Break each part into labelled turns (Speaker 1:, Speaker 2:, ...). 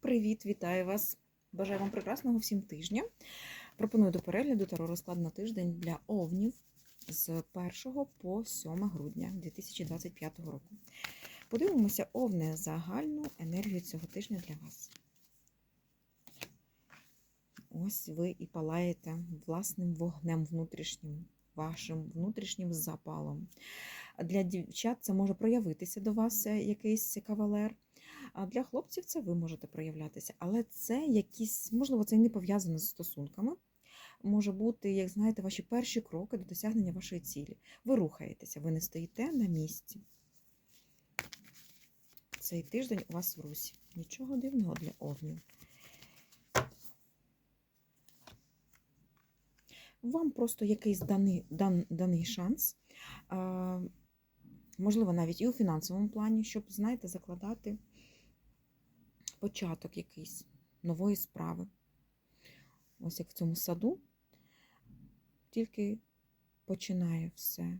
Speaker 1: Привіт, вітаю вас! Бажаю вам прекрасного всім тижня. Пропоную до перегляду таро розклад на тиждень для овнів з 1 по 7 грудня 2025 року. Подивимося овне загальну енергію цього тижня для вас. Ось ви і палаєте власним вогнем внутрішнім, вашим внутрішнім запалом. Для дівчат це може проявитися до вас е, якийсь кавалер. А для хлопців це ви можете проявлятися, але це якісь, можливо, це і не пов'язано з стосунками. Може бути, як знаєте, ваші перші кроки до досягнення вашої цілі. Ви рухаєтеся, ви не стоїте на місці. Цей тиждень у вас в русі. Нічого дивного для овнів. Вам просто якийсь даний, дан, даний шанс, можливо, навіть і у фінансовому плані, щоб, знаєте, закладати початок якийсь нової справи. Ось як в цьому саду, тільки починає все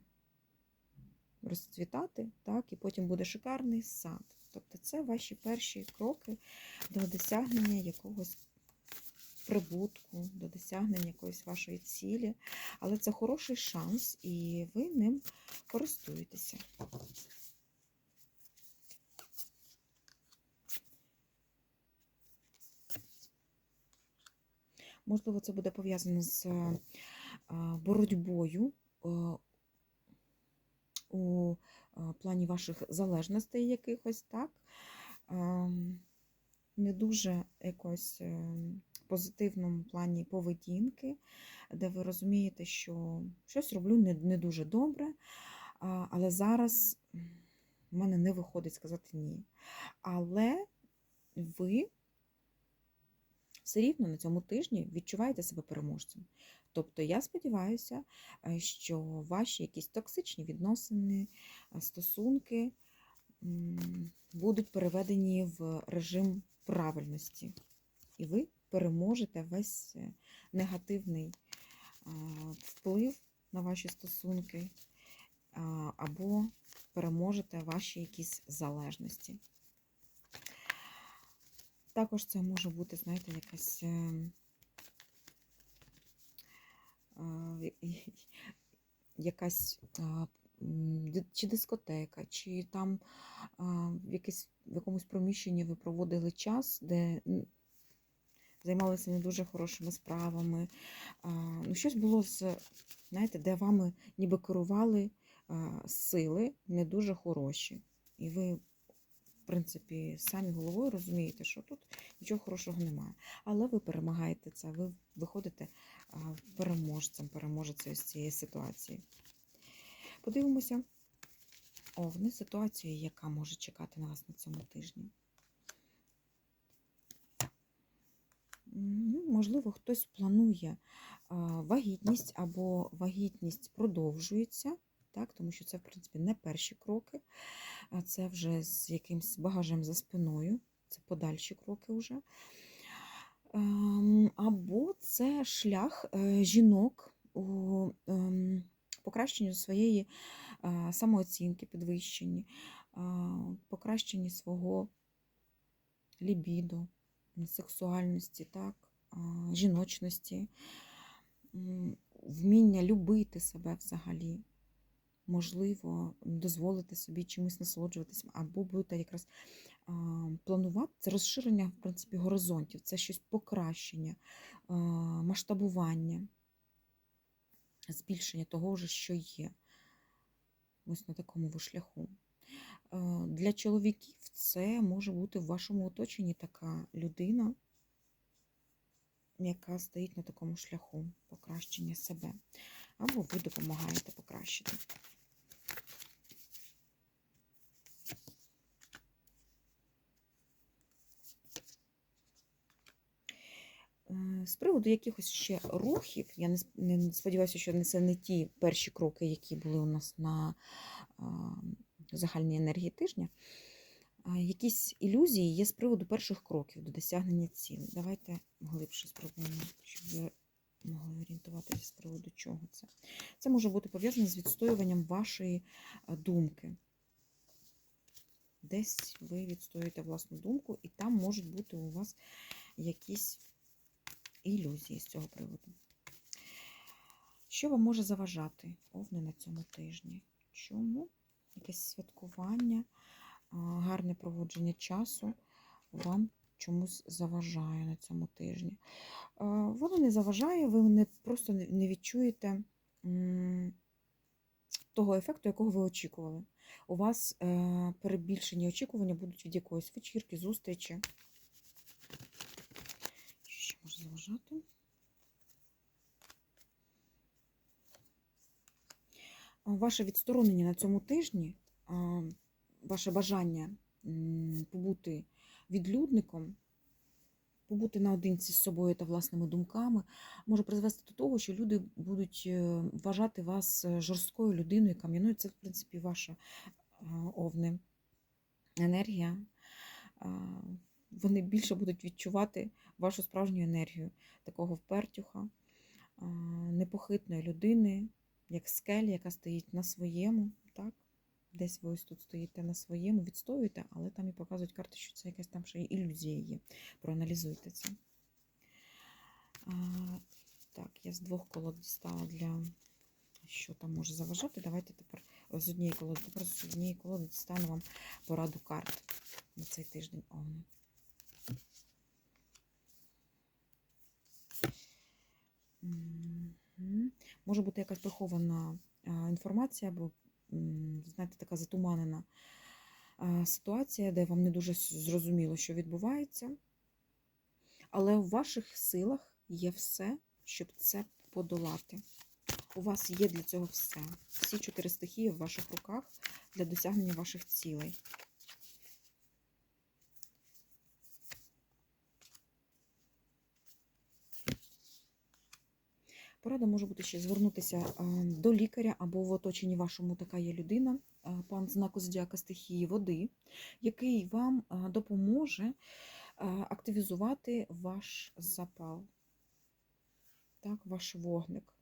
Speaker 1: розцвітати, так, і потім буде шикарний сад. Тобто це ваші перші кроки до досягнення якогось прибутку, до досягнення якоїсь вашої цілі. Але це хороший шанс, і ви ним користуєтеся. Можливо, це буде пов'язано з е, боротьбою е, у е, плані ваших залежностей якихось, так? Ем, не дуже якось позитивному плані поведінки, де ви розумієте, що щось роблю не, не дуже добре, але зараз в мене не виходить сказати ні. Але ви все рівно на цьому тижні відчуваєте себе переможцем. Тобто, я сподіваюся, що ваші якісь токсичні відносини, стосунки будуть переведені в режим правильності. І ви переможете весь негативний вплив на ваші стосунки, або переможете ваші якісь залежності. Також це може бути, знаєте, якась якась чи дискотека, чи там в, якесь, в якомусь приміщенні ви проводили час, де займалися не дуже хорошими справами. Ну, Щось було з, знаєте, де вами ніби керували сили не дуже хороші. І ви, принципі, самі головою розумієте, що тут нічого хорошого немає. Але ви перемагаєте це, ви виходите переможцем, переможецею з цієї ситуації. Подивимося овни, ситуацію, яка може чекати на вас на цьому тижні. Можливо, хтось планує вагітність або вагітність продовжується, так, тому що це, в принципі, не перші кроки, а це вже з якимсь багажем за спиною, це подальші кроки вже. Ем, або це шлях е, жінок у ем, покращенню своєї самооцінки, підвищенні, покращенні свого лібіду, сексуальності, так, жіночності, вміння любити себе взагалі. Можливо, дозволити собі чимось насолоджуватися, або будете якраз планувати це розширення, в принципі, горизонтів, це щось покращення, масштабування збільшення того, вже, що є. Ось на такому ви шляху. Для чоловіків це може бути в вашому оточенні така людина, яка стоїть на такому шляху покращення себе. Або ви допомагаєте покращити. З приводу якихось ще рухів, я не не сподіваюся, що це не ті перші кроки, які були у нас на а, загальній енергії тижня. А, якісь ілюзії є з приводу перших кроків до досягнення цілей. Давайте глибше спробуємо, щоб ви могли орієнтуватися з приводу чого це. Це може бути пов'язане з відстоюванням вашої думки. Десь ви відстоюєте власну думку, і там можуть бути у вас якісь ілюзії з цього приводу. Що вам може заважати овни на цьому тижні? Чому? Якесь святкування, гарне проводження часу вам чомусь заважає на цьому тижні. Воно не заважає, ви не, просто не- відчуєте того ефекту, якого ви очікували. У вас е, перебільшені очікування будуть від якоїсь вечірки, зустрічі. Заважати? Ваше відсторонення на цьому тижні, ваше бажання побути відлюдником, побути наодинці з собою та власними думками, може призвести до того, що люди будуть е, вважати вас е, жорсткою людиною, кам'яною. Це, в принципі, ваша а, овни енергія. Вони більше будуть відчувати вашу справжню енергію, такого впертюха, непохитної людини, як скель, яка стоїть на своєму, так? Десь ви ось тут стоїте на своєму, відстоюєте, але там і показують карти, що це якась там ще ілюзія є. Проаналізуйте це. А, так, я з двох колод дістала для що там може заважати. Давайте тепер з однієї колоди, тепер з однієї колоди дістану вам пораду карт на цей тиждень Овни. Мгм. Може бути якась прихована інформація, або, знаєте, така затуманена ситуація, де вам не дуже зрозуміло, що відбувається. Але у ваших силах є все, щоб це подолати. У вас є для цього все. Всі чотири стихії в ваших руках для досягнення ваших цілей. Порада може бути ще звернутися до лікаря або в оточенні вашому така є людина, пан знаку зодіака стихії води, який вам допоможе активізувати ваш запал, так, ваш вогник.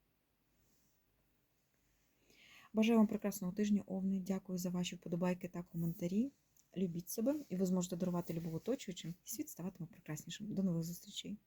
Speaker 1: Бажаю вам прекрасного тижня, Овни. Дякую за ваші вподобайки та коментарі. Любіть себе, і ви зможете дарувати любов оточуючим, і світ ставатиме прекраснішим. До нових зустрічей!